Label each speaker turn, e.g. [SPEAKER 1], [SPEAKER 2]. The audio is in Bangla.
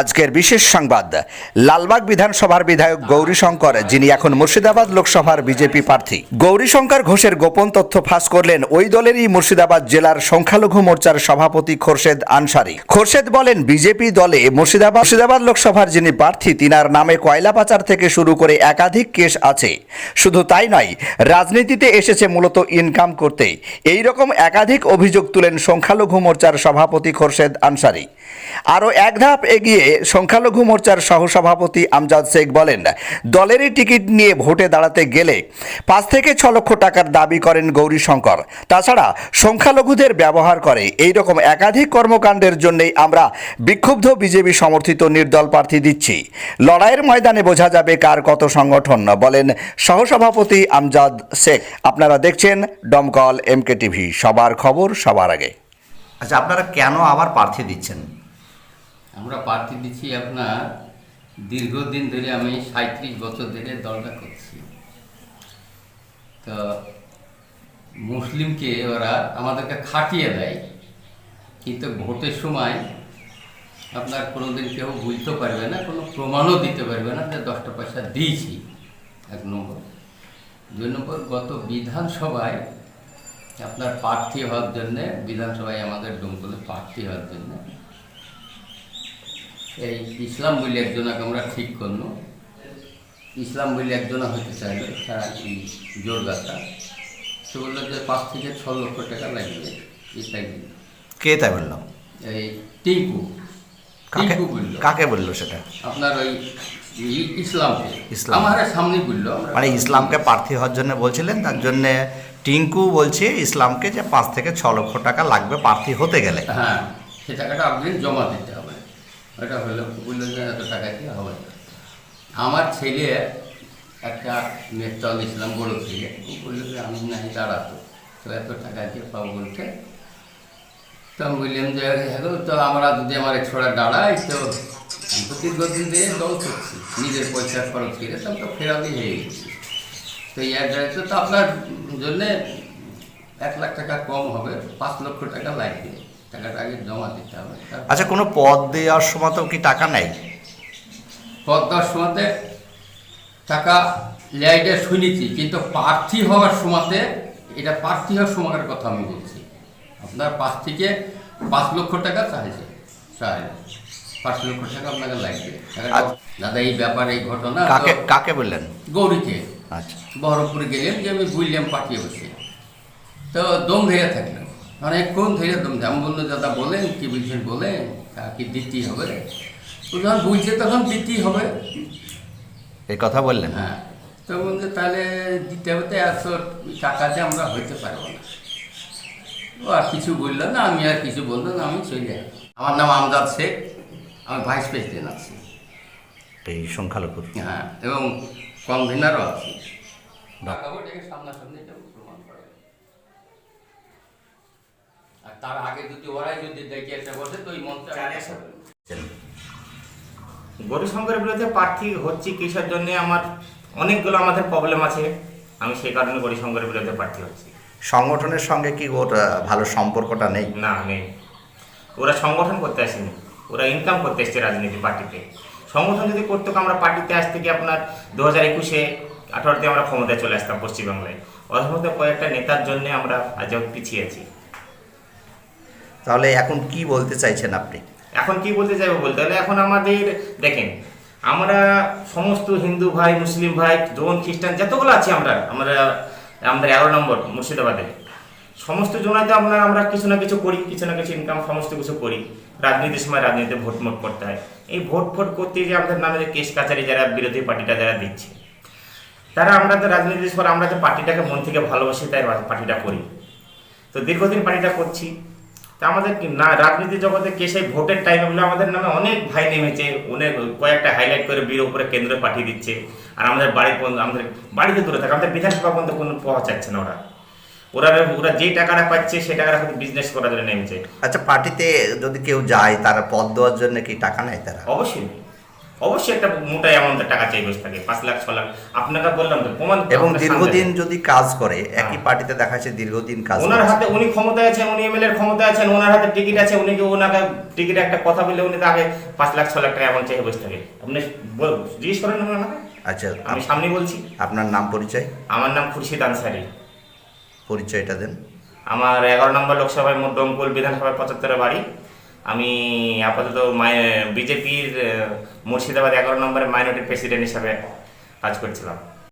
[SPEAKER 1] আজকের বিশেষ সংবাদ। লালবাগ বিধানসভার বিধায়ক গৌরীশঙ্কর, যিনি এখন মুর্শিদাবাদ লোকসভার বিজেপি প্রার্থী। গৌরীশঙ্কর ঘোষের গোপন তথ্য ফাঁস করলেন ওই দলেরই মুর্শিদাবাদ জেলার সংখ্যালঘু মোর্চার সভাপতি খোরশেদ আনসারি। খোরশেদ বলেন, বিজেপি দলে মুর্শিদাবাদ মুর্শিদাবাদ লোকসভার যিনি প্রার্থী, তিনার নামে কয়লা পাচার থেকে শুরু করে একাধিক কেস আছে। শুধু তাই নয়, রাজনীতিতে এসেছে মূলত ইনকাম করতে। এই রকম একাধিক অভিযোগ তুলেন সংখ্যালঘু মোর্চার সভাপতি খোরশেদ আনসারি। আরও এক ধাপ এগিয়ে সংখ্যালঘু মোর্চার সহসভাপতি আমজাদ শেখ বলেন, দলেরই টিকিট নিয়ে ভোটে দাঁড়াতে গেলে পাঁচ থেকে ছ লক্ষ টাকার দাবি করেন গৌরীশঙ্কর তাছাড়া সংখ্যালঘুদের ব্যবহার করে এই রকম একাধিক কর্মকাণ্ডের জন্যই আমরা বিক্ষুব্ধ বিজেপি সমর্থিত নির্দল প্রার্থী দিচ্ছি। লড়াইয়ের ময়দানে বোঝা যাবে কার কত সংগঠন, বলেন সহসভাপতি আমজাদ শেখ। আপনারা দেখছেন ডমকল এমকে টিভি সবার খবর সবার আগে। আচ্ছা আপনারা কেন আবার প্রার্থী দিচ্ছেন?
[SPEAKER 2] আমরা প্রার্থী দিচ্ছি আপনার দীর্ঘদিন ধরে আমি সাঁত্রিশ বছর ধরে দলটা করছি। তো মুসলিমকে ওরা আমাদেরকে খাটিয়ে দেয়। কিন্তু ভোটের সময় আপনার কোনোদিন কেউ বুঝতে পারবে না, কোনো প্রমাণও দিতে পারবে না যে দশটা পয়সা দিয়েছি। এক নম্বর। দুই নম্বর, গত বিধানসভায় আপনার প্রার্থী হওয়ার জন্যে বিধানসভায় আমাদের ডোমকলে প্রার্থী হওয়ার জন্যে। এই ইসলাম বলে একজনকে আমরা ঠিক করল ইসলাম বলে একজনা হতে চাইলো তারা এই জোর গাছা সে বলল যে পাঁচ থেকে ছ লক্ষ টাকা লাগবে। ইসলাম
[SPEAKER 1] কে তাই বলল?
[SPEAKER 2] এই টিঙ্কু
[SPEAKER 1] কাকে
[SPEAKER 2] টিঙ্কু বলল।
[SPEAKER 1] কাকে বলল সেটা?
[SPEAKER 2] আপনার ওই ইসলামকে।
[SPEAKER 1] ইসলাম।
[SPEAKER 2] আমার সামনে বলল।
[SPEAKER 1] মানে ইসলামকে প্রার্থী হওয়ার জন্য বলছিলেন তার জন্য টিঙ্কু বলছে ইসলামকে যে পাঁচ থেকে ছ লক্ষ টাকা লাগবে প্রার্থী হতে গেলে।
[SPEAKER 2] হ্যাঁ সে টাকাটা আপনি জমা দিতে হবে। ওটা হলো বলল যে এত টাকা দিয়ে হবে? আমার ছেলে একটা মেহতাল ইসলাম বড় ছেলে ও বলল যে আমি নাই দাঁড়াতো তো এত টাকা দিয়ে পাবো বলছে তো আমি বললাম যে হ্যাঁ গো, তো আমরা যদি আমার ছোড়া দাঁড়াই তো আমি তো দীর্ঘদিন দিয়ে দল করছি নিজের পয়সা খরচ করে তো ফেরাবি হয়ে গেছি। তো ইয়ার দাঁড়িয়ে তো আপনার জন্যে এক লাখ টাকা কম হবে পাঁচ লক্ষ টাকা লাগবে টাকাটা আগে জমা দিতে হবে।
[SPEAKER 1] আচ্ছা কোনো পদ দেওয়ার সময় তো কি টাকা নেই?
[SPEAKER 2] পদ দেওয়ার সময়তে টাকা লেয়াইটা শুনেছি কিন্তু প্রার্থী হওয়ার সময়তে এটা প্রার্থী হওয়ার সময়ের কথা আমি বলছি। আপনার পাঁচ থেকে পাঁচ লক্ষ টাকা চাইছে। চাই। পাঁচ লক্ষ টাকা আপনাকে লাগবে
[SPEAKER 1] আচ্ছা।
[SPEAKER 2] দাদা এই ব্যাপার এই ঘটনা
[SPEAKER 1] কাকে কাকে বললেন?
[SPEAKER 2] গৌরীকে।
[SPEAKER 1] আচ্ছা।
[SPEAKER 2] বহরমপুরে গেলেন যে আমি বুঝলাম পাঠিয়ে বসে। তো দম ধরে থাকলাম। অনেকক্ষণ ধরে দম ধরে আমি বলল দাদা বলেন কি বুঝছেন বলেন? কি দিতেই হবে? যখন বুঝছে তখন দিতেই হবে।
[SPEAKER 1] এই কথা বললেন?
[SPEAKER 2] হ্যাঁ। তো বলছে তাহলে দিতে হবে তো এত টাকাতে আমরা হইতে পারব না। ও আর কিছু বলল না আমি আর কিছু বলল না আমি চলে যাই আমার নাম আমজাদ শেখ আমি ভাইস প্রেসিডেন্ট আছি।
[SPEAKER 1] এই সংখ্যালঘুর
[SPEAKER 2] হ্যাঁ এবং কনভেনারও আছি। আর তার আগে যদি ওরাই যদি দেখে এসে বসে তো ওই মঞ্চে আমি
[SPEAKER 3] গৌরীশঙ্করের বিরুদ্ধে প্রার্থী হচ্ছি কিসের জন্য? আমার অনেকগুলো আমাদের প্রবলেম আছে। আমি সেই কারণে গৌরীশঙ্করের বিরুদ্ধে প্রার্থী হচ্ছি।
[SPEAKER 1] সংগঠনের সঙ্গে কি ওর ভালো সম্পর্কটা নেই?
[SPEAKER 3] না নেই। ওরা সংগঠন করতে আসেনি। ওরা ইনকাম করতে এসছে রাজনীতি পার্টিতে। সংগঠন যদি করতো আমরা পার্টিতে আসতে গিয়ে আপনার দু হাজার একুশে আঠারোতে আমরা ক্ষমতায় চলে আসতাম পশ্চিমবাংলায়। মধ্যে কয়েকটা নেতার জন্য আমরা আজ পিছিয়ে আছি।
[SPEAKER 1] তাহলে এখন কি বলতে চাইছেন আপনি?
[SPEAKER 3] এখন কি বলতে চাইব বলতে? হলে এখন আমাদের দেখেন আমরা সমস্ত হিন্দু ভাই মুসলিম ভাই জৈন খ্রিস্টান যতগুলো আছি আমরা আমরা আমাদের এগারো নম্বর মুর্শিদাবাদে। সমস্ত জনাতে আমরা আমরা কিছু না কিছু করি, কিছু না কিছু ইনকাম সমস্ত কিছু করি। রাজনীতির সময় রাজনীতিতে ভোট মোট করতে হয়। এই ভোট ফোট করতে যে আমাদের নামে কেস কাছারি যারা বিরোধী পার্টিটা যারা দিচ্ছে, তারা আমরা তো রাজনীতির সময় আমরা তো পার্টিটাকে মন থেকে ভালোবাসি, তাই পার্টিটা করি। তো দীর্ঘদিন পার্টিটা করছি। তা আমাদের না, রাজনীতি জগতে কে সেই ভোটের টাইমে আমাদের নামে অনেক ভাই নেমেছে, অনেক কয়েকটা হাইলাইট করে বীর উপরে কেন্দ্রে পাঠিয়ে দিচ্ছে। আর আমাদের বাড়ি আমাদের বাড়িতে দূরে থাকে, আমাদের বিধানসভা পর্যন্ত কোনো পৌঁছাচ্ছে না ওরা। ওরা ওরা যে টাকাটা পাচ্ছে সে টাকাটা হয়তো বিজনেস করার জন্য নেমেছে।
[SPEAKER 1] আচ্ছা পার্টিতে যদি কেউ যায় তারা পদ দেওয়ার জন্য কি টাকা নেয় তারা?
[SPEAKER 3] অবশ্যই। অবশ্যই একটা মোটা অ্যামাউন্টের টাকা চাই বসে থাকে পাঁচ লাখ ছ লাখ। আপনাকে বললাম তো প্রমাণ
[SPEAKER 1] এবং দীর্ঘদিন যদি কাজ করে একই পার্টিতে দেখা যাচ্ছে দীর্ঘদিন কাজ
[SPEAKER 3] ওনার হাতে উনি ক্ষমতায় আছেন উনি এমএলএ এর ক্ষমতায় আছেন ওনার হাতে টিকিট আছে উনি কি ওনাকে টিকিট একটা কথা বললে উনি তাকে পাঁচ লাখ ছ লাখ টাকা এমন চাই বসে থাকে। আপনি বল- জিজ্ঞেস করেন না ওনাকে
[SPEAKER 1] আচ্ছা
[SPEAKER 3] আমি সামনে বলছি।
[SPEAKER 1] আপনার নাম পরিচয়?
[SPEAKER 3] আমার নাম খুরশিদ আনসারি।
[SPEAKER 1] পরিচয়টা দেন।
[SPEAKER 3] আমার এগারো নম্বর লোকসভায় মোট ডোমকুল বিধানসভায় পঁচাত্তরের বাড়ি। আমি আপাতত বিজেপির মুর্শিদাবাদ এগারো নম্বরের মাইনরিটি প্রেসিডেন্ট হিসাবে কাজ করছিলাম।